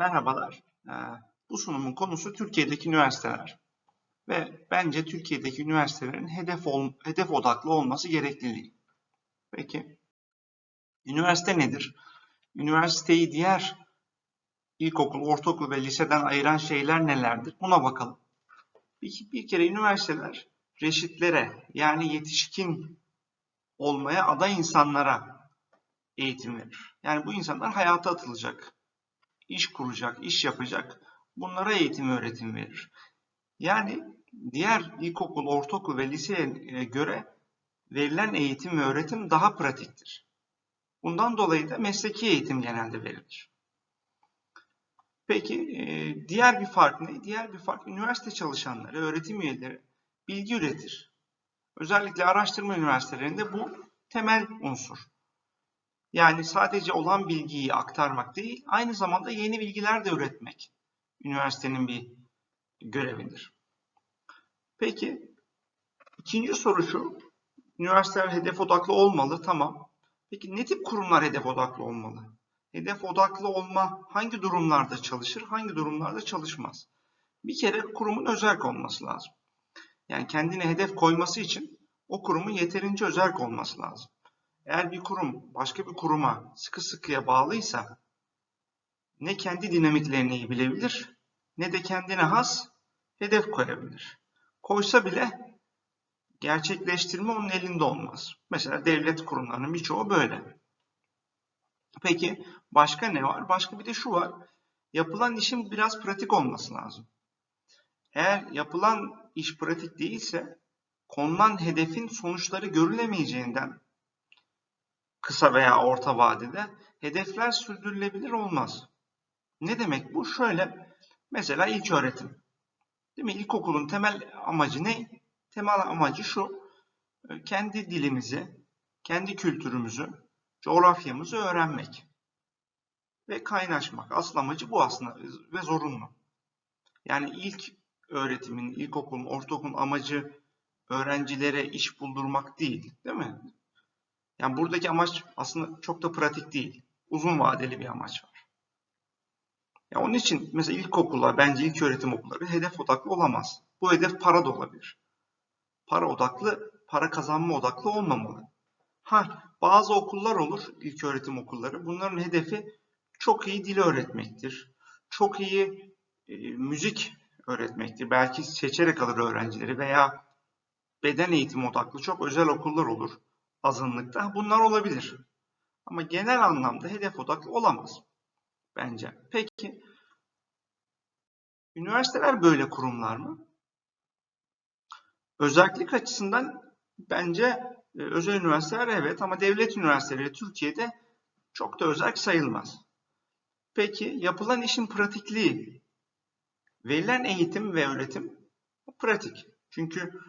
Merhabalar. Ee, Bu sunumun konusu Türkiye'deki üniversiteler. Ve bence Türkiye'deki üniversitelerin hedef, ol, hedef odaklı olması gerekliliği. Peki, üniversite nedir? Üniversiteyi diğer ilkokul, ortaokul ve liseden ayıran şeyler nelerdir? Buna bakalım. Bir, bir kere üniversiteler reşitlere yani yetişkin olmaya aday insanlara eğitim verir. Yani bu insanlar hayata atılacak iş kuracak, iş yapacak. Bunlara eğitim öğretim verir. Yani diğer ilkokul, ortaokul ve liseye göre verilen eğitim ve öğretim daha pratiktir. Bundan dolayı da mesleki eğitim genelde verilir. Peki diğer bir fark ne? Diğer bir fark üniversite çalışanları, öğretim üyeleri bilgi üretir. Özellikle araştırma üniversitelerinde bu temel unsur. Yani sadece olan bilgiyi aktarmak değil, aynı zamanda yeni bilgiler de üretmek üniversitenin bir görevidir. Peki, ikinci soru şu. Üniversiteler hedef odaklı olmalı, tamam. Peki ne tip kurumlar hedef odaklı olmalı? Hedef odaklı olma hangi durumlarda çalışır, hangi durumlarda çalışmaz? Bir kere kurumun özel olması lazım. Yani kendine hedef koyması için o kurumun yeterince özel olması lazım. Eğer bir kurum başka bir kuruma sıkı sıkıya bağlıysa ne kendi dinamiklerini iyi bilebilir ne de kendine has hedef koyabilir. Koysa bile gerçekleştirme onun elinde olmaz. Mesela devlet kurumlarının birçoğu böyle. Peki başka ne var? Başka bir de şu var. Yapılan işin biraz pratik olması lazım. Eğer yapılan iş pratik değilse konulan hedefin sonuçları görülemeyeceğinden kısa veya orta vadede hedefler sürdürülebilir olmaz. Ne demek bu? Şöyle mesela ilk öğretim. Değil mi? İlkokulun temel amacı ne? Temel amacı şu. Kendi dilimizi, kendi kültürümüzü, coğrafyamızı öğrenmek ve kaynaşmak. Asıl amacı bu aslında ve zorunlu. Yani ilk öğretimin, ilkokulun, ortaokulun amacı öğrencilere iş buldurmak değil, değil mi? Yani buradaki amaç aslında çok da pratik değil. Uzun vadeli bir amaç var. Ya onun için mesela ilkokullar, bence ilk öğretim okulları hedef odaklı olamaz. Bu hedef para da olabilir. Para odaklı, para kazanma odaklı olmamalı. Ha, bazı okullar olur, ilk öğretim okulları. Bunların hedefi çok iyi dil öğretmektir. Çok iyi e, müzik öğretmektir. Belki seçerek alır öğrencileri veya beden eğitimi odaklı çok özel okullar olur azınlıkta bunlar olabilir. Ama genel anlamda hedef odaklı olamaz bence. Peki üniversiteler böyle kurumlar mı? Özellik açısından bence e, özel üniversiteler evet ama devlet üniversiteleri Türkiye'de çok da özel sayılmaz. Peki yapılan işin pratikliği, verilen eğitim ve öğretim pratik. Çünkü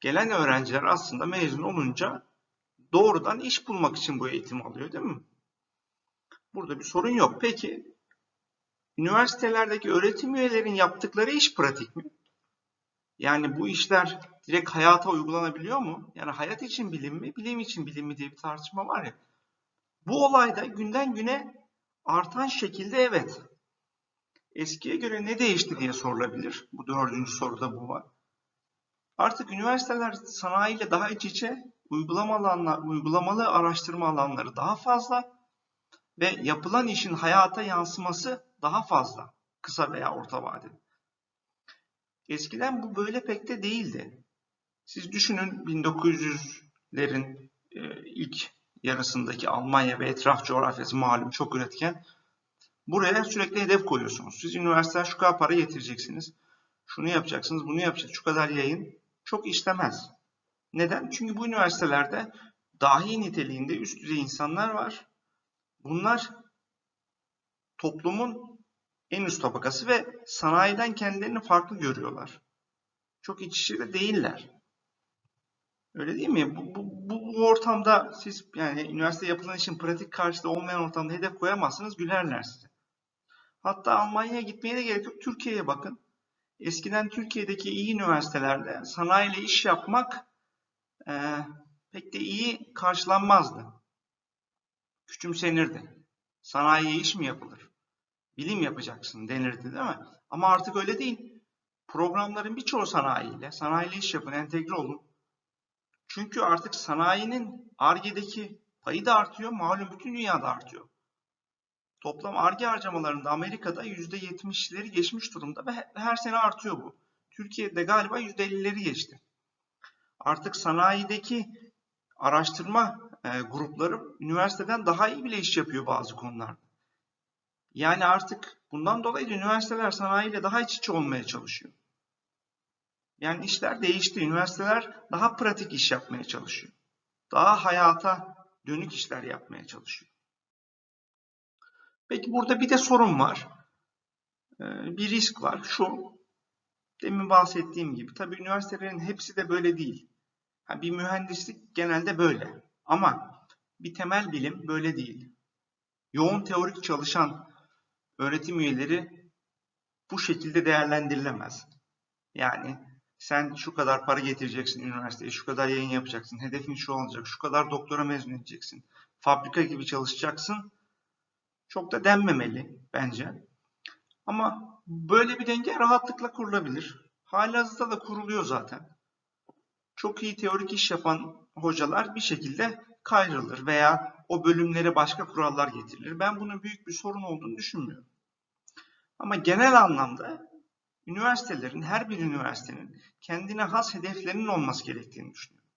gelen öğrenciler aslında mezun olunca doğrudan iş bulmak için bu eğitim alıyor değil mi? Burada bir sorun yok. Peki üniversitelerdeki öğretim üyelerin yaptıkları iş pratik mi? Yani bu işler direkt hayata uygulanabiliyor mu? Yani hayat için bilim mi, bilim için bilim mi diye bir tartışma var ya. Bu olayda günden güne artan şekilde evet. Eskiye göre ne değişti diye sorulabilir. Bu dördüncü soruda bu var. Artık üniversiteler sanayiyle daha iç içe uygulamalı, alanlar, uygulamalı araştırma alanları daha fazla ve yapılan işin hayata yansıması daha fazla kısa veya orta vadede. Eskiden bu böyle pek de değildi. Siz düşünün 1900'lerin e, ilk yarısındaki Almanya ve etraf coğrafyası malum çok üretken. Buraya sürekli hedef koyuyorsunuz. Siz üniversiteden şu kadar para getireceksiniz. Şunu yapacaksınız, bunu yapacaksınız. Şu kadar yayın çok işlemez. Neden? Çünkü bu üniversitelerde dahi niteliğinde üst düzey insanlar var. Bunlar toplumun en üst tabakası ve sanayiden kendilerini farklı görüyorlar. Çok iç içe de değiller. Öyle değil mi? Bu, bu, bu, ortamda siz yani üniversite yapılan için pratik karşılığı olmayan ortamda hedef koyamazsınız gülerler size. Hatta Almanya'ya gitmeye de gerek yok. Türkiye'ye bakın. Eskiden Türkiye'deki iyi üniversitelerde sanayiyle iş yapmak e, pek de iyi karşılanmazdı. Küçümsenirdi. Sanayiye iş mi yapılır? bilim yapacaksın denirdi değil mi? Ama artık öyle değil. Programların birçoğu sanayiyle, sanayiyle iş yapın, entegre olun. Çünkü artık sanayinin Ar-Ge'deki payı da artıyor, malum bütün dünyada artıyor. Toplam Ar-Ge harcamalarında Amerika'da %70'leri geçmiş durumda ve he- her sene artıyor bu. Türkiye'de galiba %50'leri geçti. Artık sanayideki araştırma e, grupları üniversiteden daha iyi bile iş yapıyor bazı konularda. Yani artık bundan dolayı da üniversiteler sanayiyle daha iç içe olmaya çalışıyor. Yani işler değişti. Üniversiteler daha pratik iş yapmaya çalışıyor. Daha hayata dönük işler yapmaya çalışıyor. Peki burada bir de sorun var. Ee, Bir risk var. Şu, demin bahsettiğim gibi. Tabii üniversitelerin hepsi de böyle değil. Bir mühendislik genelde böyle. Ama bir temel bilim böyle değil. Yoğun teorik çalışan öğretim üyeleri bu şekilde değerlendirilemez. Yani sen şu kadar para getireceksin üniversiteye, şu kadar yayın yapacaksın, hedefin şu olacak, şu kadar doktora mezun edeceksin, fabrika gibi çalışacaksın. Çok da denmemeli bence. Ama böyle bir denge rahatlıkla kurulabilir. Halihazırda da kuruluyor zaten. Çok iyi teorik iş yapan hocalar bir şekilde kayrılır veya o bölümlere başka kurallar getirilir. Ben bunun büyük bir sorun olduğunu düşünmüyorum. Ama genel anlamda üniversitelerin, her bir üniversitenin kendine has hedeflerinin olması gerektiğini düşünüyorum.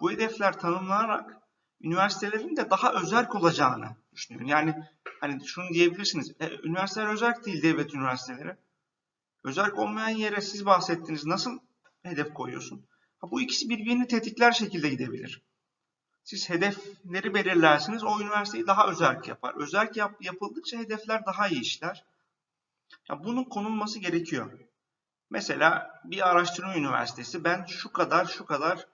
Bu hedefler tanımlanarak üniversitelerin de daha özerk olacağını düşünüyorum. Yani hani şunu diyebilirsiniz, e, üniversiteler özerk değil devlet üniversiteleri. Özerk olmayan yere siz bahsettiniz. Nasıl hedef koyuyorsun? Bu ikisi birbirini tetikler şekilde gidebilir. Siz hedefleri belirlersiniz, o üniversiteyi daha özerk yapar. Özerk yap, yapıldıkça hedefler daha iyi işler. Ya bunun konulması gerekiyor. Mesela bir araştırma üniversitesi ben şu kadar şu kadar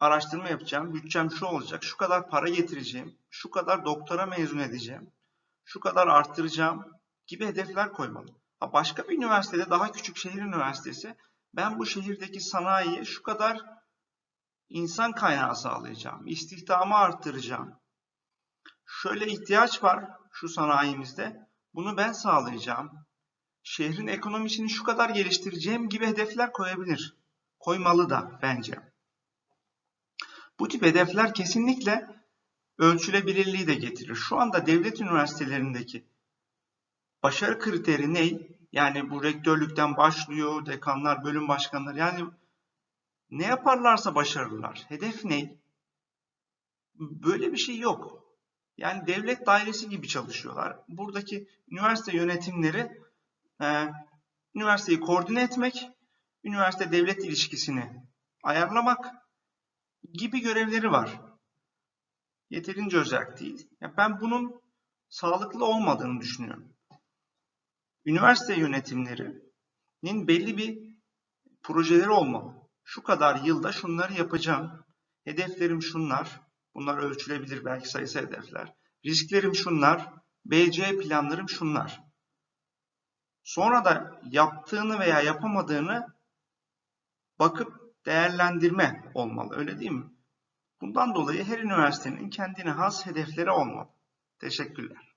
araştırma yapacağım, bütçem şu olacak, şu kadar para getireceğim, şu kadar doktora mezun edeceğim, şu kadar arttıracağım gibi hedefler koymalı. Ha başka bir üniversitede daha küçük şehir üniversitesi ben bu şehirdeki sanayiye şu kadar insan kaynağı sağlayacağım, istihdamı arttıracağım. Şöyle ihtiyaç var şu sanayimizde. Bunu ben sağlayacağım. Şehrin ekonomisini şu kadar geliştireceğim gibi hedefler koyabilir. Koymalı da bence. Bu tip hedefler kesinlikle ölçülebilirliği de getirir. Şu anda devlet üniversitelerindeki başarı kriteri ne? Yani bu rektörlükten başlıyor, dekanlar, bölüm başkanları. Yani ne yaparlarsa başarırlar. Hedef ne? Böyle bir şey yok. Yani devlet dairesi gibi çalışıyorlar. Buradaki üniversite yönetimleri e, üniversiteyi koordine etmek, üniversite devlet ilişkisini ayarlamak gibi görevleri var. Yeterince özel değil. Ya ben bunun sağlıklı olmadığını düşünüyorum. Üniversite yönetimlerinin belli bir projeleri olmalı. Şu kadar yılda şunları yapacağım. Hedeflerim şunlar. Bunlar ölçülebilir belki sayısı hedefler. Risklerim şunlar. BC planlarım şunlar. Sonra da yaptığını veya yapamadığını bakıp değerlendirme olmalı. Öyle değil mi? Bundan dolayı her üniversitenin kendine has hedefleri olmalı. Teşekkürler.